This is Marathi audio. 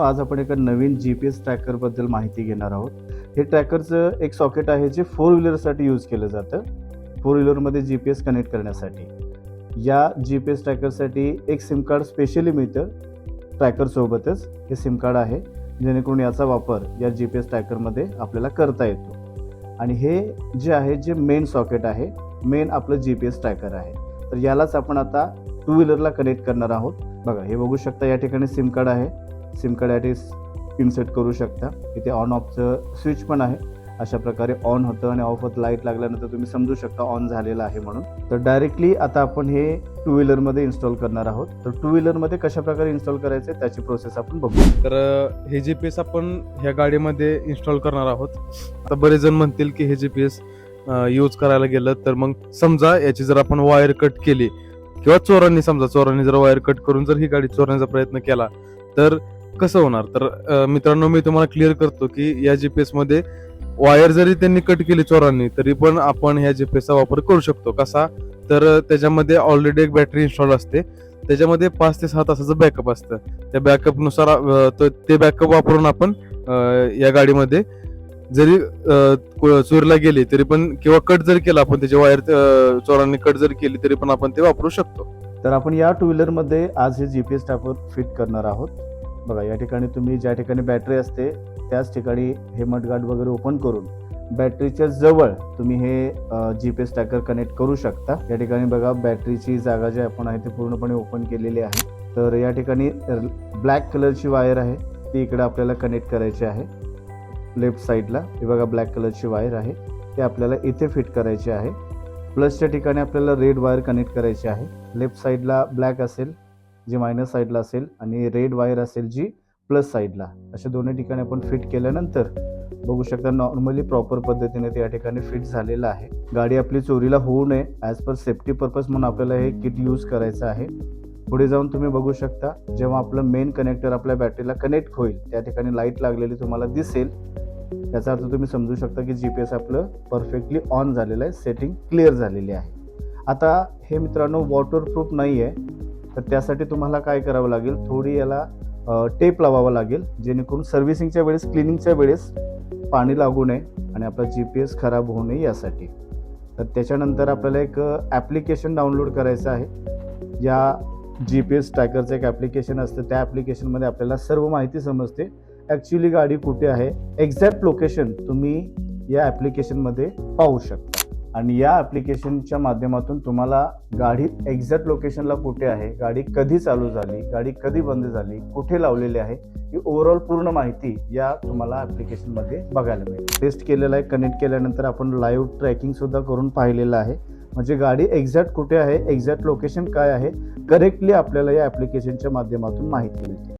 आज आपण एका नवीन जी पी एस ट्रॅकरबद्दल माहिती घेणार आहोत. हे ट्रॅकरचं एक सॉकेट आहे जे फोर व्हीलरसाठी यूज केलं जातं. फोर व्हीलरमध्ये जी पी एस कनेक्ट करण्यासाठी. या जी पी एस ट्रॅकरसाठी एक सिम कार्ड स्पेशली मिळतं ट्रॅकरसोबतच हे सिम कार्ड आहे. जेणेकरून याचा वापर या जी पी एस ट्रॅकरमध्ये आपल्याला करता येतो. आणि हे जे आहे जे मेन सॉकेट आहे मेन आपलं जी पी एस ट्रॅकर आहे. तर यालाच आपण आता टू व्हीलरला कनेक्ट करणार आहोत. बघा हे बघू शकता या ठिकाणी सिम कार्ड आहे. सिम कार्ड या ठिकाणी इन्सर्ट करू शकता. इथे ऑन ऑफचं स्विच पण आहे. अशा प्रकारे ऑन होतं आणि ऑफ होत लाइट लागल्यानंतर तुम्ही समजू शकता ऑन झालेलं आहे म्हणून. तर डायरेक्टली आता आपण हे टू व्हीलरमध्ये इन्स्टॉल करणार आहोत. तर टू व्हीलरमध्ये कशा प्रकारे इन्स्टॉल करायचे त्याची प्रोसेस आपण बघू. तर हे जी पी एस आपण ह्या गाडीमध्ये इन्स्टॉल करणार आहोत. आता बरेच जण म्हणतील की हे जी पी एस यूज करायला गेलं तर मग समजा याची जर आपण वायर कट केली किंवा चोरांनी समजा चोरांनी जर वायर कट करून जर ही गाडी चोरण्याचा प्रयत्न केला तर कसं होणार? तर मित्रांनो मी तुम्हाला क्लिअर करतो की या जीपीएसमध्ये वायर जरी त्यांनी कट केली चोरांनी तरी पण आपण ह्या जीपीएसचा वापर करू शकतो. कसा? तर त्याच्यामध्ये ऑलरेडी एक बॅटरी इन्स्टॉल असते. त्याच्यामध्ये पाच ते सहा तासाचं बॅकअप असतं. त्या बॅकअपनुसार तो- ते बॅकअप वापरून आपण या गाडीमध्ये जरी चोरीला गेली तरी पण किंवा कट जर केला आपण त्याची वायर चोरांनी कट जर केली तरी पण आपण ते वापरू शकतो. तर आपण या टू व्हीलरमध्ये आज हे जी पी एस टाकून फिट करणार आहोत. बघा या ठिकाणी तुम्ही ज्या ठिकाणी बॅटरी असते त्याच ठिकाणी हे मडगार्ड वगैरे ओपन करून बॅटरीच्या जवळ तुम्ही हे G P S tracker connect करू शकता. या ठिकाणी बघा बॅटरीची जागा जी आपण आहे ती पूर्णपणे ओपन केलेली आहे. तर या ठिकाणी ब्लॅक कलरची वायर आहे. ती इकडे आपल्याला कनेक्ट करायची आहे. लेफ्ट साईडला हे बघा ब्लॅक कलरची वायर आहे. ते आपल्याला इथे फिट करायची आहे. प्लसच्या ठिकाणी आपल्याला रेड वायर कनेक्ट करायची आहे. लेफ्ट साईडला ब्लॅक असेल जी मायनस साईडला असेल आणि रेड वायर असेल जी प्लस साईडला अशा दोन्ही ठिकाणी आपण फिट केल्यानंतर बघू शकता नॉर्मली प्रॉपर पद्धतीने त्या ठिकाणी फिट झालेलं आहे. गाडी आपली चोरीला होऊ नये ॲज पर सेफ्टी पर्पज म्हणून आपल्याला हे किट यूज करायचं आहे. पुढे जाऊन तुम्ही बघू शकता जेव्हा आपलं मेन कनेक्टर आपल्या बॅटरीला कनेक्ट होईल त्या ठिकाणी लाइट लागलेली तुम्हाला दिसेल. त्याचा अर्थ तुम्ही समजू शकता की जी पी एस आपलं परफेक्टली ऑन झालेलं आहे सेटिंग क्लिअर झालेली आहे. आता हे मित्रांनो वॉटरप्रूफ नाही आहे तर त्यासाठी तुम्हाला काय करावं लागेल? थोडी याला टेप लावावा लागेल जेणेकरून सर्व्हिसिंगच्या वेळेस क्लिनिंगच्या वेळेस पाणी लागू नये आणि आपला जी पी एस खराब होऊ नये यासाठी. तर त्याच्यानंतर आपल्याला एक ॲप्लिकेशन डाउनलोड करायचं आहे. या जी पी एस ट्रॅकरचं एक ॲप्लिकेशन असतं. त्या ॲप्लिकेशनमध्ये आपल्याला सर्व माहिती समजते. ॲक्च्युली गाडी कुठे आहे? एक्झॅक्ट लोकेशन तुम्ही या ॲप्लिकेशनमध्ये पाहू शकता. आणि या ॲप्लिकेशनच्या माध्यमातून तुम्हाला गाडी एक्झॅक्ट लोकेशनला कुठे आहे गाडी कधी चालू झाली गाडी कधी बंद झाली कुठे लावलेली आहे ही ओव्हरऑल पूर्ण माहिती या तुम्हाला ॲप्लिकेशनमध्ये बघायला मिळेल. टेस्ट केलेलं आहे कनेक्ट केल्यानंतर आपण लाईव्ह ट्रॅकिंगसुद्धा करून पाहिलेलं आहे. म्हणजे गाडी एक्झॅक्ट कुठे आहे एक्झॅक्ट लोकेशन काय आहे करेक्टली आपल्याला या ॲप्लिकेशनच्या माध्यमातून माहिती मिळते.